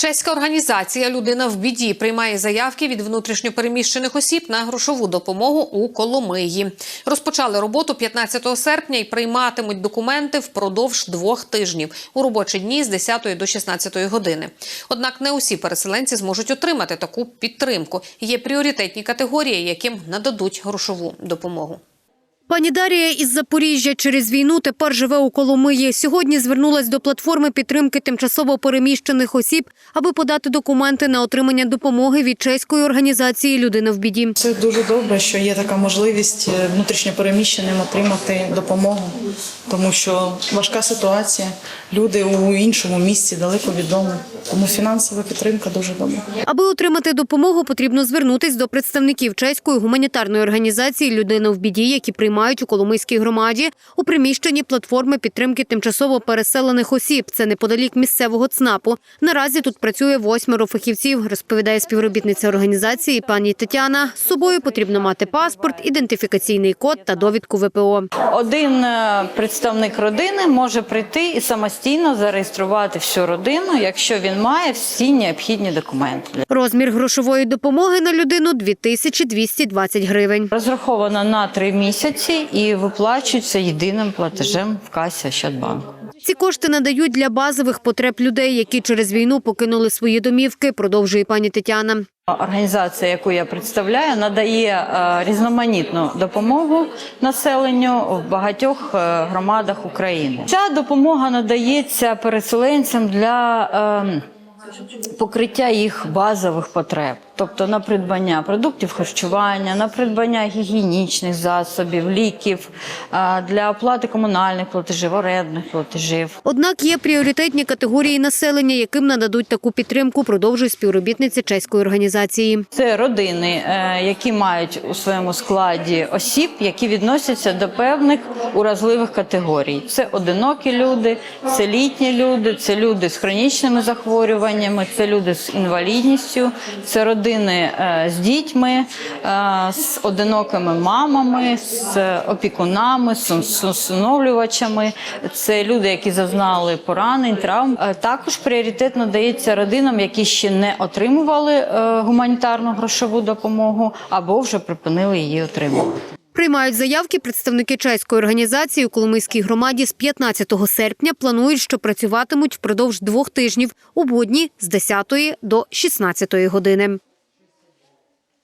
Чеська організація Людина в біді приймає заявки від внутрішньопереміщених осіб на грошову допомогу у Коломиї. Розпочали роботу 15 серпня і прийматимуть документи впродовж двох тижнів у робочі дні з 10 до 16 години. Однак не усі переселенці зможуть отримати таку підтримку. Є пріоритетні категорії, яким нададуть грошову допомогу. Пані Дарія із Запоріжжя через війну тепер живе у Коломиї. Сьогодні звернулась до платформи підтримки тимчасово переміщених осіб, аби подати документи на отримання допомоги від чеської організації Людина в біді. Це дуже добре, що є така можливість е, внутрішньопереміщеним отримати допомогу, тому що важка ситуація. Люди у іншому місці далеко від дому. Тому фінансова підтримка дуже добра. Аби отримати допомогу, потрібно звернутись до представників чеської гуманітарної організації Людина в біді, які приймають у Коломийській громаді у приміщенні платформи підтримки тимчасово переселених осіб. Це неподалік місцевого ЦНАПу. Наразі тут працює восьмеро фахівців, розповідає співробітниця організації пані Тетяна. З собою потрібно мати паспорт, ідентифікаційний код та довідку ВПО. Один е, представник родини може прийти і самостійно зареєструвати всю родину, якщо він має всі необхідні документи. Розмір грошової допомоги на людину 2220 гривень. Розраховано на три місяці і виплачується єдиним платежем в касі Ощадбанку. Ці кошти надають для базових потреб людей, які через війну покинули свої домівки, продовжує пані Тетяна. Організація, яку я представляю, надає е, різноманітну допомогу населенню в багатьох е, громадах України. Ця допомога надається переселенцям для е, покриття їх базових потреб, тобто на придбання продуктів харчування, на придбання гігієнічних засобів, ліків, для оплати комунальних платежів, орендних платежів. Однак є пріоритетні категорії населення, яким нададуть таку підтримку, продовжує співробітниця чеської організації. Це родини, е, які мають у своєму складі осіб, які відносяться до певних уразливих категорій. Це одинокі люди, це літні люди, це люди з хронічними захворюваннями, це люди з інвалідністю, це родини е, з дітьми, е, з одинокими мамами, з опікунами, з усиновлювачами. Це люди, які зазнали поранень, травм. Е, Також пріоритет надається родинам, які ще не отримували гуманітарну грошову допомогу або вже припинили її отримувати. Приймають заявки представники чеської організації у Коломийській громаді з 15 серпня. Планують, що працюватимуть впродовж двох тижнів у будні з 10 до 16 години.